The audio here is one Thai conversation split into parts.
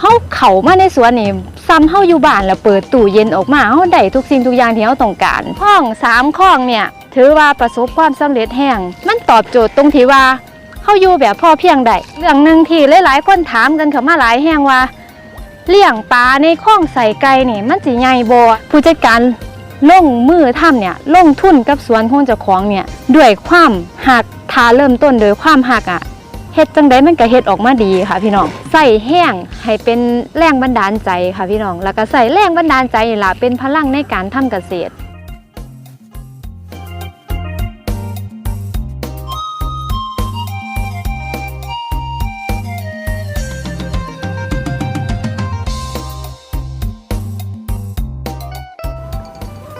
เฮาเข้ามาในสวนนี่ซ้ำเฮาอยู่บ้านแล้วเปิดตู้เย็นออกมาเฮาได้ทุกสิ่งทุกอย่างที่เฮาต้องการข้องสามข้องเนี่ย ถือว่าประสบความสำเร็จแห่ง มันตอบโจทย์ตรงที่ว่าเฮาอยู่แบบพอเพียงได้เรื่องหนึ่งที่หลายๆคนถามกันเข้ามาหลายแห่งว่าเลี้ยงปลาในข้องใส่ไก่นี่มันสิใหญ่บ่ผู้จัดการลงมือทำเนี่ยลงทุนกับสวนของเจ้าของเนี่ยด้วยความหักทาเริ่มต้นโดยความหักอะ เฮ็ดจังไดมันก็เฮ็ดออกมาดีค่ะ พี่น้องใส่แห้งให้เป็นแรงบันดาลใจค่ะพี่น้อง แล้วก็ใส่แรงบันดาลใจนี่ล่ะเป็นพลังในการทำเกษตร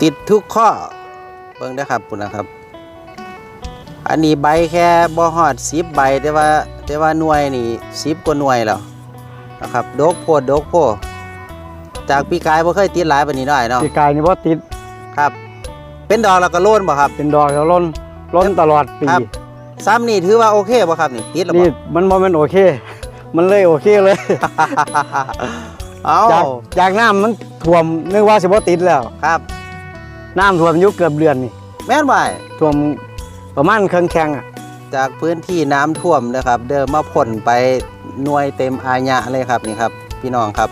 ติดทุกข้อเบิ่งนะครับปุ่นนะครับ อันนี้ใบแค่บ่ฮอดสิบใบแต่ว่าแต่ว่าหน่วยนี่สิบกว่าหน่วยแล้วนะครับดกโพดดกโพดจากปีกายบ่เคยติดหลายปานนี้ได้เนาะปีกายนี่บ่ติดครับ เป็นดอกแล้วก็โล่นบ่ครับ เป็นดอกแล้วล้นล้นตลอดปีครับซ้ำนี่ถือว่าโอเคบ่ครับนี่ติดแล้วบ่นี่มันบ่แม่นโอเค มันเลยโอเคเลยเอ้าจากจากน้ำมันท่วมนึกว่าสิบ่ติดแล้วครับ น้ำท่วมอยู่เกือบเดือนนี่แม่นบ่ายท่วม ประมาณเครื่องแข้งอะจากพื้นที่น้ำท่วมนะครับ เดิมมาพ่นไปหน่วยเต็มอาญะเลยครับนี่ครับ พี่น้องครับ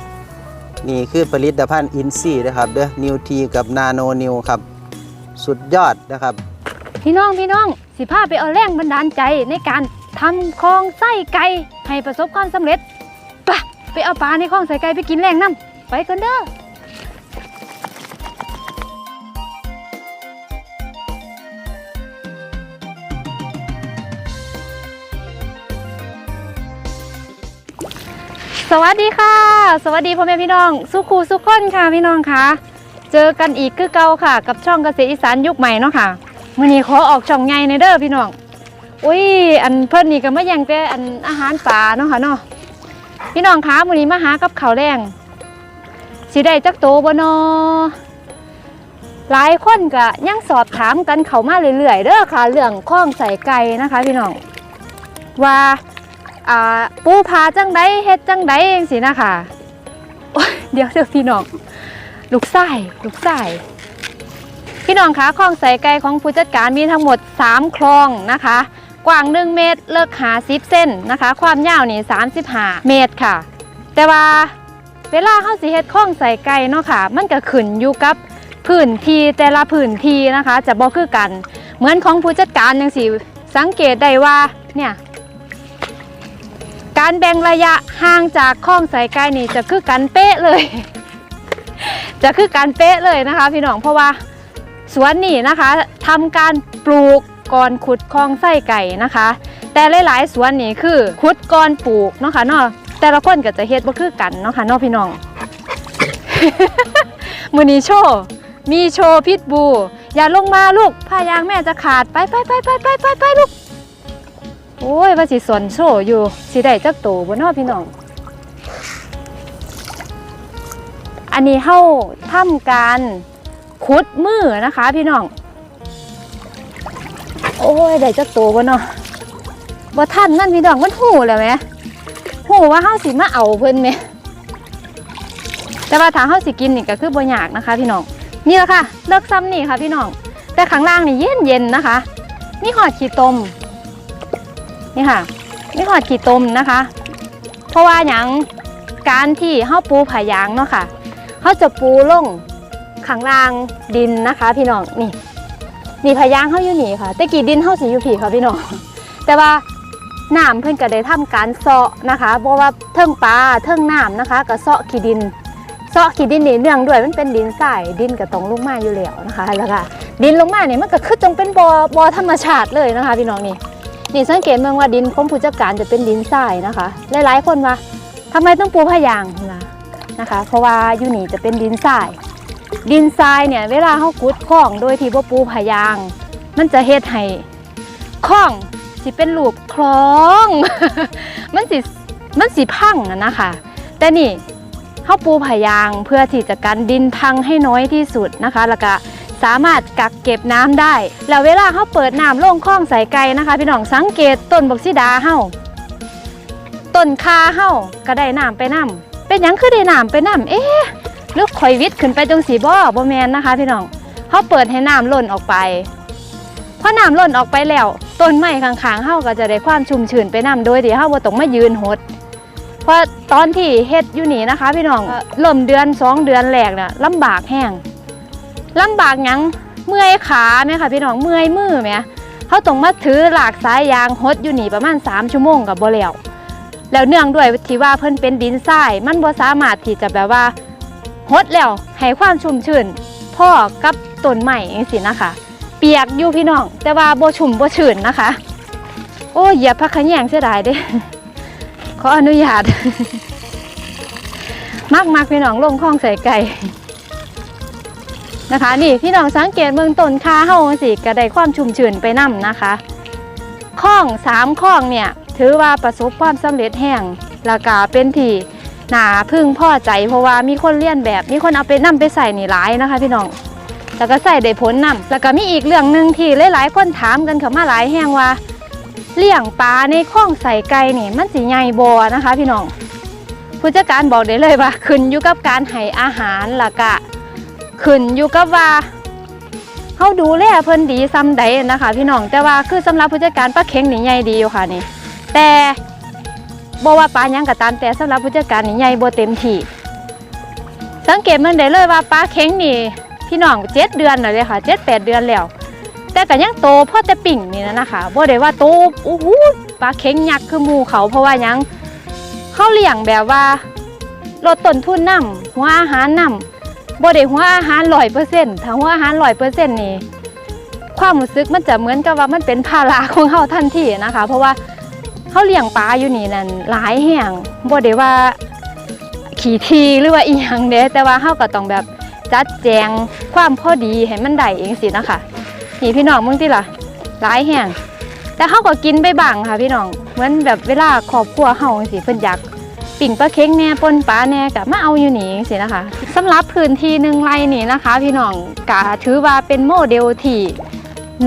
นี่คือผลิตภัณฑ์อินซีนะครับเด้อนิวทีกับนาโนนิวครับ สุดยอดนะครับ พี่น้องพี่น้องสิพาไปเอาแรงบันดาลใจในการทำคลองไส้ไก่ให้ประสบความสำเร็จไปะไปเอาปลาในคลองใส่ไก่ไปกินแรงน้ำไปกันเด้อ สวัสดีค่ะ สวัสดีพ่อแม่พี่น้อง สุขูสุขคนค่ะพี่น้องค่ะ เจอกันอีกคือเก่าค่ะ กับช่องเกษตรอีสานยุคใหม่เนาะค่ะมื่อนี้ขอออกช่องใหญ่ในเด้อพี่น้องอุ้ยอันเพิ่นนี่ก็มายังแต่อันอาหารป่าเนาะค่ะเนาะพี่น้องคะมื่อนี้มาหากับข้าวแรงสิได้จักโตบ่นอหลายคนก็ยังสอบถามกันเข้ามาเรื่อยๆเด้อค่ะเรื่องข้องใส่ไก่นะคะ พี่น้องว่า อ่าปูผาจังไดเฮ็ดจังไดจังซี่นะคะโอ๊ยเดี๋ยวเดี๋ยวพี่น้องลูกไส้ลูกไส้พี่น้องคะคลองใส่ไก่ของผู้จัดการมีทั้งหมด 3 คลองนะคะ กว้าง 1 เมตร เลิกหา10เส้นนะคะ ความยาวนี่35 เมตรค่ะ แต่ว่าเวลาเฮาสิเฮ็ดคลองใส่ไก่เนาะค่ะ มันก็ขึ้นอยู่กับพื้นที่แต่ละพื้นที่นะคะ จะบ่คือกัน เหมือนของผู้จัดการจังซี่สังเกตได้ว่าเนี่ย การแบ่งระยะห่างจากคลองใส่ไก่นี่จะคือกันเป๊ะเลย จะคือการเป๊ะเลยนะคะ พี่น้องเพราะว่าสวนนี่นะคะทำการปลูกก่อนขุดคลองไส้ไก่นะคะ แต่หลายๆสวนนี่คือขุดก่อนปลูกเนาะค่ะเนาะแต่ละคนก็จะเฮ็ดบ่คือกันเนาะค่ะเนาะพี่น้องมือนี้โชว์มีโชว์พิษบู อย่าลงมาลูกผ้ายางแม่จะขาดไปไปไปไปไปไปไปลูก โอ้ยว่าสิสอนโชว์อยู่สิได้จักโตบ่เนาะพี่น้อง อันนี้เฮาทำการขุดมือนะคะ พี่น้อง โอ้ยได้จักโตบ่เนาะบ่ทันนั่นพี่น้องมันหูแล้วไหมหูว่าเฮาสิมาเอาเพิ่นไหมแต่ว่าถ้าเฮาสิกินนี่ก็คือบ่ยากนะคะ พี่น้องนี่แหละค่ะเลิกซ้ำนี่ค่ะ พี่น้องแต่ข้างล่างนี่เย็นเย็นๆนะคะนี่หอดขี้ตม นี่ค่ะนี่หอดขี้ตมนะคะ เพราะว่าหยังการที่เฮาปูผายางเนาะค่ะเขาจะปูลงข้างล่างดินนะคะ พี่น้องนี่นี่พายางเขาอยู่นี่ค่ะแต่กี่ดินเขาสีอยู่ผีค่ะพี่น้องแต่ว่าน้ำเพิ่อนก็ได้ทำการเซาะนะคะเพราะว่าเทิงปลาเทิงน้ำนะคะก็เซาะขี้ดินเซาะขี้ดินนี่เนื่องด้วยมันเป็นดินทรายดินก็ต้องลงมาอยู่แล้วนะคะแล้วก็ดินลงมาเนี่ยมันก็คือจงเป็นบ่อบ่อธรรมชาติเลยนะคะ พี่น้องนี่ นี่สังเกตเมืองว่าดินของผู้จัดการจะเป็นดินทรายนะคะ หลายๆ คนว่าทำไมต้องปูพายางนะนะคะ เพราะว่าอยู่นี่จะเป็นดินทราย ดินทรายเนี่ยเวลาเขากุดคล้องโดยที่บ่ปูผายาง มันจะเฮ็ดให้คล้องสิเป็นรูปคล้อง มันสิมันสิพังอะนะคะ แต่นี่เขาปูผายางเพื่อที่จะกันดินพังให้น้อยที่สุดนะคะแล้วก็ สามารถกักเก็บน้ำได้ แล้วเวลาเขาเปิดน้ำลงคลองใส่ไก่นะคะ พี่น้องสังเกตต้นบักซิดาเฮาต้นคาเฮาก็ได้น้ำไปน้ำไปเป็นหยังคือได้น้ำไปน้ำเอ๊ะหรือข่อยวิทย์ขึ้นไปจังสีบ่บ่แมนนะคะ พี่น้องเขาเปิดให้น้ำล้นออกไปพอน้ำล้นออกไปแล้วต้นไม้ข้างๆเฮาก็จะได้ความชุ่มชื้นไปน้ำโดยที่เฮาบ่ต้องมายืนหดเพราะตอนที่เฮ็ดอยู่นี่นะคะ พี่น้องเริ่มเดือนสองเดือนแรกน่ะลำบากแห้ง ลำบากยังเมื่อยขาไหมคะพี่น้องเมื่อยมือไหมเขาต้องมาถือหลากสายยางหดอยู่นี่ประมาณ 3 ชั่วโมงกับบ่แล้วแล้วเนื่องด้วยที่ว่าเพิ่นเป็นดินทรายมันบ่สามารถที่จะแบบว่าหดแล้วให้ความชุ่มชื้นพ่อกับต้นไม้จังซี่นะคะ เปียกอยู่พี่น้อง แต่ว่าบ่ชุ่มบ่ชื้นนะคะ โอ้เหยียบพักขยงเสียดายเด้ขออนุญาตมากมากๆพี่น้องลงคลองใส่ไก่ นะคะ นี่พี่น้องสังเกตเบื้องต้นคาเฮาสิก็ได้ความชุ่มชื้นไปนํนะคะคลองสามคลองเนี่ยถือว่าประสบความสำเร็จแห่งแล้วก็เป็นที่น่าพึ่งพอใจ เพราะว่ามีคนเลียนแบบ มีคนเอาไปนํไปใส่นี่หลายนะคะ พี่น้องแล้วก็ใส่ได้ผลนํแล้วก็มีอีกเรื่องหนึ่งที่หลายๆคนถามกันเข้ามาหลายแห่งว่า เลี้ยงปลาในคลองใส่ไก่นี่ มันสิใหญ่บ่นะคะ พี่น้องผู้จัดการบอกได้เลยว่าขึ้นอยู่กับการให้อาหารและกะ ขึ้นอยู่กับว่าเฮาดูแลเพิ่นดีซ้ำใดนะคะ พี่น้องแต่ว่าคือสำหรับผู้จัดการปลาเข็งนี่ใหญ่ดีอยู่ค่ะนี่ แต่บ่ว่าปลาหยังก็ตามแต่สำหรับผู้จัดการนี่ใหญ่บ่เต็มที่สังเกตมันได้เลยว่าปลาเข็งนี่พี่น้องเจ็ดเดือนเลยค่ะเจ็ดแปดเดือนแล้ว แต่ก็ยังโตพอแต่ปิ่งนี่นะนะคะบ่ได้ว่าโตโอ้โหปลาเข็งยักษ์คือมูเขาเพราะว่ายังเขาเลี้ยงแบบว่าลดต้นทุนนํหัวอาหารนํ บ่ได้หัวอาหารร้อยเปอร์เซ็นต์ถ้าหัวอาหารร้อยเปอร์เซ็นต์นี่ความรู้สึกมันจะเหมือนกับว่ามันเป็นภาระของเขาทันทีนะคะ เพราะว่าเขาเลี้ยงปลาอยู่นี่นั่นหลายแห่งบ่ได้ว่าขี่ทีหรือว่าอีหยังเด้แต่ว่าเขาก็ต้องแบบจัดแจงความพอดีให้มันได้เองสินะคะนี่พี่น้องมึงที่ล่ะหลายแห้งแต่เขาก็กินไปบ้างค่ะพี่น้องเหมือนแบบเวลาครอบครัวเฮาจังซี่เพิ่นอยาก ปิ่งปลาเค็งแน่ปนปลาแน่ก็มาเอาอยู่นี่จังซี่นะคะสำหรับพื้นที่หนึ่งไร่นี่นะคะ พี่น้องก็ถือว่าเป็นโมเดลที่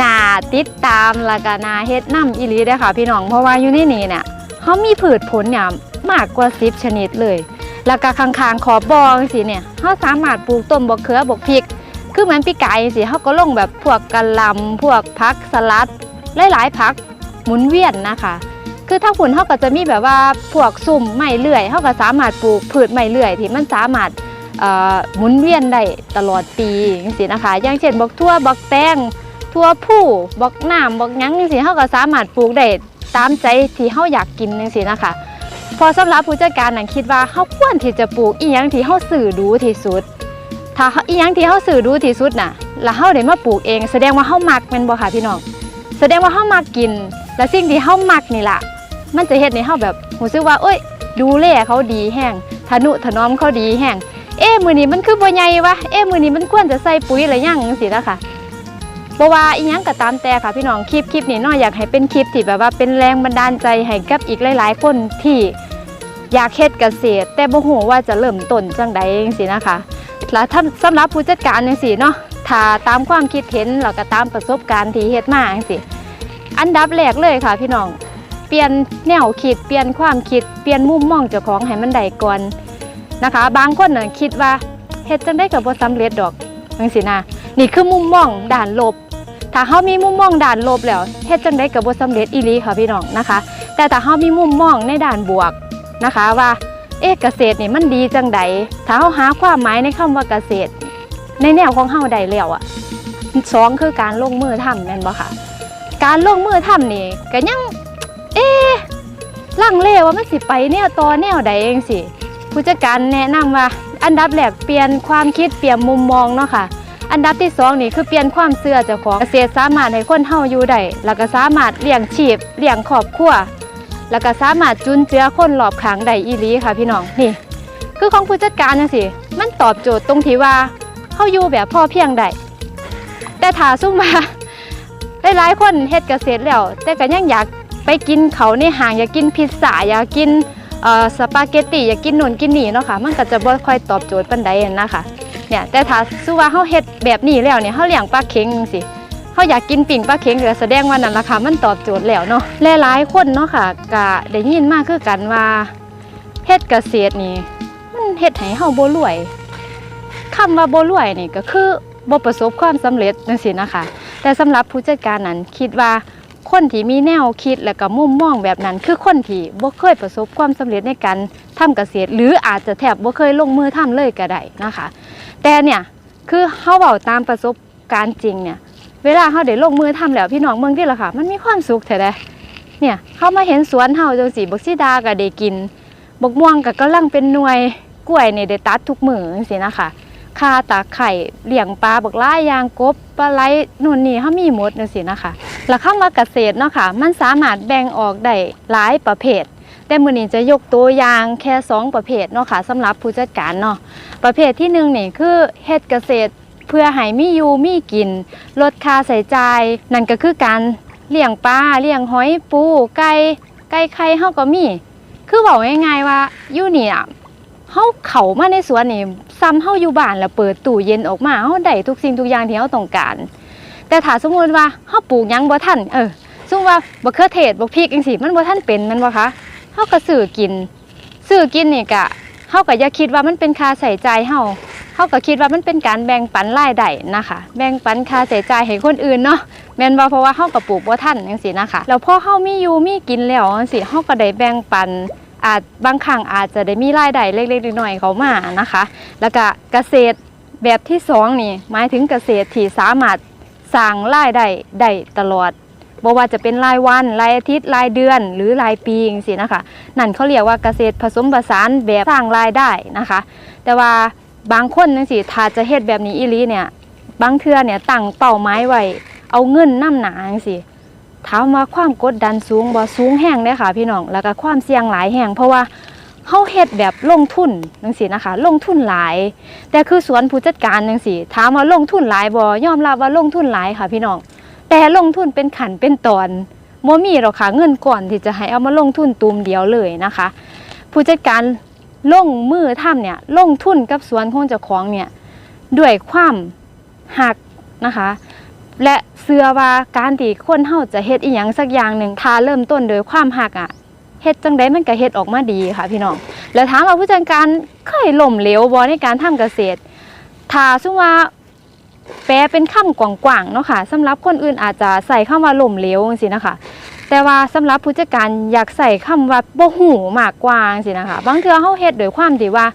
นาติดตามแล้วก็นาเฮ็ดนํอีหลีเด้ค่ะ พี่น้องเพราะว่าอยู่ในนี่เนี่ยเฮามีพืชผลเนี่ยมากกว่า10ชนิดเลย แล้วก็ข้างๆขอบบองซี่เนี่ยเฮาสามารถปลูกต้นบกเขือบกพริก คือเหมือนปีกไก่สิเขาก็ลงแบบพวกกะหล่ำพวกพักสลัด หลายๆพักหมุนเวียนนะคะ คือถ้าฝุ่นเขาก็จะมีแบบว่าพวกสุ่มไม้เลื่อยเขาก็สามารถปลูกพืชไม้เลื่อยที่มันสามารถหมุนเวียนได้ตลอดปีจังซี่นะคะ อย่างเช่นบักทั่วบักแตงทั่วผู้บักน้ำบักยังจังซี่เขาก็สามารถปลูกได้ตามใจที่เขาอยากกินจังซี่นะคะ พอสำหรับผู้จัดการนั้นคิดว่าเขาควรที่จะปลูกอีหยังที่เขาสื่อดูที่สุด ถ้าอีหยังที่เขาสื่อดูที่สุดน่ะแล้วเขาได้มาปลูกเอง แสดงว่าเขามักแม่นบ่ค่ะพี่น้องแสดงว่าเขามักกิน และสิ่งที่เขามักนี่แหละ มันจะเฮ็ดให้เขาแบบรู้สึกว่าเอ้ย ดูแลเขาดีแห้งทนุถนอมเขาดีแห้งเอ๊ะมื้อนี้มันคือบ่ใหญ่วะเอ๊ะมื้อนี้มันควรจะใส่ปุ๋ยอะไรยังจังซี่ะคะบ่ว่าอีหยังก็ตามแต่ค่ะพี่น้องคลิปคลิปนี้เนาะอยากให้เป็นคลิปที่แบบว่าเป็นแรงบันดาลใจให้กับอีกหลาย ๆ คนที่อยากเฮ็ดเกษตร แต่บ่ฮู้ว่าจะเริ่มต้นจังใดจังซี่นะคะแล้วถ้าสำหรับผู้จัดการจังซี่เนาะถ้าตามความคิดเห็นแล้วก็ตามประสบการณ์ที่เฮ็ดมาจังซี่อันดับแรกเลยค่ะพี่น้อง เปลี่ยนแนวคิดเปลี่ยนความคิดเปลี่ยนมุมมองเจ้าของให้มันได้ก่อนนะคะ บางคนน่ะคิดว่าเฮ็ดจังได้ก็บ่สำเร็จดอกจังซี่นะนี่คือมุมมองด้านลบ ถ้าเฮามีมุมมองด้านลบแล้วเฮ็ดจังได้ก็บ่สำเร็จอีหลีค่ะพี่น้องนะคะ แต่ถ้าเฮามีมุมมองในด้านบวกนะคะว่าเอ๊ะเกษตรนี่มันดีจังใดถ้าเฮาหาความหมายในคำว่าเกษตร ในแนวของเฮาได้แล้วอะสองคือการลงมือทำแม่นบ่ค่ะ การลงมือทำนี่ก็ยัง ลังเลว่ามันสิไปแนวต่อแนวใดเองสิผู้จัดการแนะนำว่า อันดับแรกเปลี่ยนความคิดเปลี่ยนมุมมองเนาะค่ะ อันดับที่สองนี่คือเปลี่ยนความเชื่อเจ้าของเกษตรสามารถให้คนเฮาอยู่ได้แล้วก็สามารถเลี้ยงชีพเลี้ยงครอบครัวแล้วก็สามารถจุนเจือคนรอบข้างได้อีหลีค่ะพี่น้องนี่ คือของผู้จัดการจังสิมันตอบโจทย์ตรงที่ว่าเขาอยู่แบบพ่อเพียงได้แต่ถ้าซุ่มมาหลายๆคนเฮ็ดเกษตรแล้ว แต่ก็ยังอยาก ไปกินเขาในห้างอยากกินพิซซ่าอยากกินสปาเกตตีอยากกินนูนกินนี่เนาะค่ะมันก็จะบ่ค่อยตอบโจทย์ปานใดนะคะเนี่ยแต่ถ้าสู้ว่าเฮาเฮ็ดแบบนี้แล้วเนี่ยเฮาเลี้ยงปลาเค็งจังซี่เขาอยากกินปิ่งปลาเค็งก็แสดงว่านั่นราคามันตอบโจทย์แล้วเนาะหลายๆคนเนาะค่ะก็ได้ยินมากคือกันว่าเฮ็ดเกษตรนี่มันเฮ็ดให้เฮาบ่รวยคำว่าบ่รวยนี่ก็คือบ่ประสบความสำเร็จจังซี่นะคะ แต่สำหรับผู้จัดการนั้นคิดว่า คนที่มีแนวคิดและก็มุมมองแบบนั้น คือคนที่บ่เคยประสบความสำเร็จในการทำเกษตร หรืออาจจะแทบบ่เคยลงมือทำเลยก็ได้นะคะ แต่เนี่ยคือเฮาเว้าตามประสบการณ์จริงเนี่ยเวลาเฮาได้ลงมือทำแล้วพี่น้องเมืองที่ละค่ะ มันมีความสุขแท้เด้เนี่ยเฮามาเห็นสวนเฮาจังซี่บักซีดาก็ได้กินบกม่วงก็กำลังเป็นหน่วยกล้วยนี่ได้ตัดทุกมือจังซี่นะคะ คาตาไข่เลี้ยงปลาบักหลายางกบปลาไหลนู่นนี่เฮามีหมดจังซี่นะคะแล้วคำว่าเกษตรเนาะค่ะมันสามารถแบ่งออกได้หลายประเภท แต่มือนี้จะยกตัวอย่างแค่สองประเภทเนาะค่ะสำหรับผู้จัดการเนาะประเภทที่หนึ่งนี่คือเฮ็ดเกษตรเพื่อให้มีอยู่มีกิน ลดค่าใช้จ่ายนั่นก็คือการเลี้ยงปลาเลี้ยงหอยปูไก่ไก่ไข่เฮาก็มี คือบอกง่ายๆว่าอยู่นี่อะ เฮาเข้ามาในสวนนี่ซ้ำเฮาอยู่บ้านแล้วเปิดตู้เย็นออกมาเฮาได้ทุกสิ่งทุกอย่างที่เฮาต้องการ แต่ถ้าสมมติว่าเฮาปลูกหยังบ่ทันเออสมมติว่าบักเขือเทศบักพริกจังซี่มันบ่ทันเป็นมันบ่คะเฮาก็ซื้อกินซื้อกินนี่ก็เฮาก็อย่าคิดว่ามันเป็นค่าใช้จ่ายเฮาเขาก็คิดว่ามันเป็นการแบ่งปันรายได้นะคะ แบ่งปันค่าใช้จ่ายให้คนอื่นเนาะแม่นบ่เพราะว่าเฮาก็ปลูกบ่ทันจังซี่นะคะแล้วพอเฮามีอยู่มีกินแล้วจังซี่เฮาก็ได้แบ่งปัน อาจบางครั้งอาจจะได้มีรายได้เล็กๆน้อยๆเขามานะคะ แล้วก็เกษตรแบบที่สองนี่หมายถึงเกษตรที่สามารถสร้างรายได้ได้ตลอดบ่ว่าจะเป็นรายวันรายอาทิตย์รายเดือน หรือรายปีจังซี่นะคะ นั่นเขาเรียกว่าเกษตรผสมผสานแบบสร้างรายได้นะคะ แต่ว่าบางคนจังซี่ถ้าจะเฮ็ดแบบนี้อีลีเนี่ยบางเทื่อเนี่ยตั้งเป้าหมายไว้เอาเงินน้ำหนาจังซี่ ถามว่าความกดดันสูงบ่สูงแห้งเด้อค่ะพี่น้องแล้วก็ความเสี่ยงหลายแห้งเพราะว่าเฮาเฮ็ดแบบลงทุนจังซี่นะคะ ลงทุนหลาย แต่คือสวนผู้จัดการจังซี่ถามว่าลงทุนหลายบ่ยอมรับว่าลงทุนหลายค่ะ พี่น้องแต่ลงทุนเป็นขันเป็นตอนบ่มีหรอกค่ะเงินก่อนที่จะให้เอามาลงทุนตูมเดียวเลยนะคะ ผู้จัดการลงมือทำเนี่ยลงทุนกับสวนของเจ้าของเนี่ยด้วยความหักนะคะ และเชื่อว่าการที่คนเฮาจะเฮ็ดอีหยังสักอย่างหนึ่งถ้าเริ่มต้นโดยความหักอะเฮ็ดจังไดมันก็เฮ็ดออกมาดีค่ะ พี่น้องแล้วถามว่าผู้จัดการเคยล้มเหลวบ่ในการทำเกษตรถ้าสมมุติว่าแปลเป็นคำกว้างๆเนาะค่ะสำหรับคนอื่นอาจจะใส่คำว่าล้มเหลวจังซี่นะคะแต่ว่าสำหรับผู้จัดการอยากใส่คำว่าบ่หูมากกว่าจังซี่นะคะบางเทื่อเฮาเฮ็ดด้วยความที่ว่า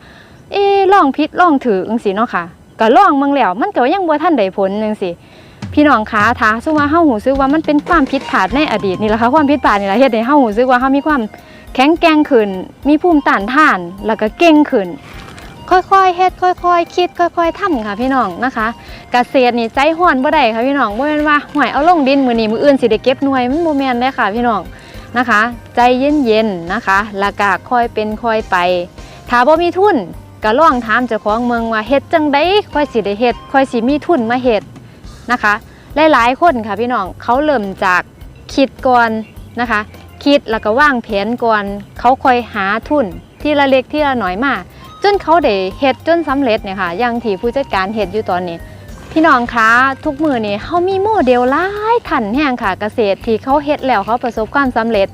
เอ๊ลองผิดลองถูกจังซี่เนาะค่ะก็ลองเบิ่งแล้วมันก็ยังบ่ทันได้ผลจังซี่ พี่น้องคะถ้าสมมุติว่าเฮาหูซึกว่ามันเป็นความผิดพลาดในอดีตนี่แหละค่ะความผิดพลาดนี่แหละเฮ็ดให้เฮาหูซึกว่าเฮามีความแข็งแกร่งขึ้น มีภูมิต้านทาน แล้วก็เก่งขึ้น ค่อยๆเฮ็ดค่อยๆ คิด ค่อย ๆทำค่ะพี่น้องนะคะเกษตรนี่ใจฮ้อนบ่ได้ค่ะพี่น้องบ่แม่นว่าหวยเอาลงดินมื้อนี้มื้ออื่นสิได้เก็บหน่วยมันบ่แม่นเด้ค่ะ พี่น้องนะคะ ใจเย็นๆนะคะแล้วก็ค่อยเป็นค่อยไปถ้าบ่มีทุนก็ลองถามเจ้าของเมืองว่าเฮ็ดจังไดค่อยสิได้เฮ็ดค่อยสิมีทุนมาเฮ็ด นะคะหลายๆคนค่ะพี่น้องเขาเริ่มจากคิดก่อนนะคะ คิดแล้วก็วางแผนก่อนเขาคอยหาทุนทีละเล็กทีละหน่อยมาจนเขาได้เฮ็ดจนสำเร็จเนี่ยค่ะอย่างที่ผู้จัดการเฮ็ดอยู่ตอนนี้ พี่น้องคะทุกมือนี่เขามีโมเดลหลายขันแห่งค่ะเกษตรที่เขาเฮ็ดแล้วเขาประสบความสำเร็จ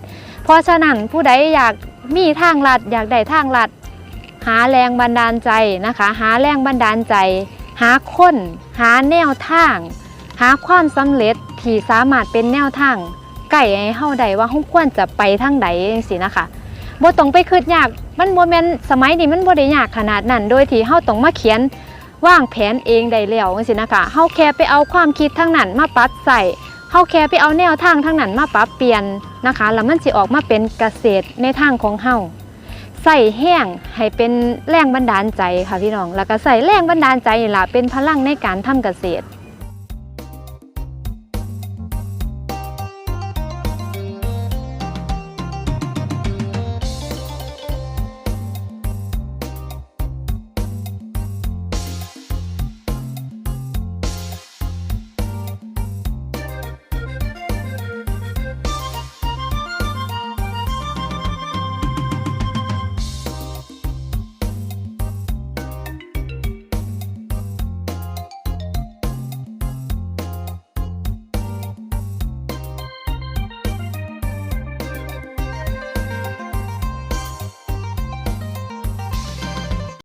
เพราะฉะนั้นผู้ใดอยากมีทางลัดอยากได้ทางลัด หาแรงบันดาลใจนะคะ หาแรงบันดาลใจ หาคน หาแนวทาง หาความสำเร็จที่สามารถเป็นแนวทางไก่ให้เฮาได้ว่าเฮาควรจะไปทางใดจังซี่นะคะบ่ต้องไปคิดยากมันบ่แม่นสมัยนี้มันบ่ได้ยากขนาดนั้น โดยที่เฮาต้องมาเขียนวางแผนเองได้แล้วจังซี่นะคะเฮาแค่ไปเอาความคิดทั้งนั้นมาปรับใส่เฮาแค่ไปเอาแนวทางทั้งนั้นมาปรับเปลี่ยนนะคะ แล้วมันสิออกมาเป็นเกษตรในทางของเฮา ใส่แห้งให้เป็นแรงบันดาลใจค่ะพี่น้อง แล้วก็ใส่แรงบันดาลใจนี่ล่ะเป็นพลังในการทำเกษตร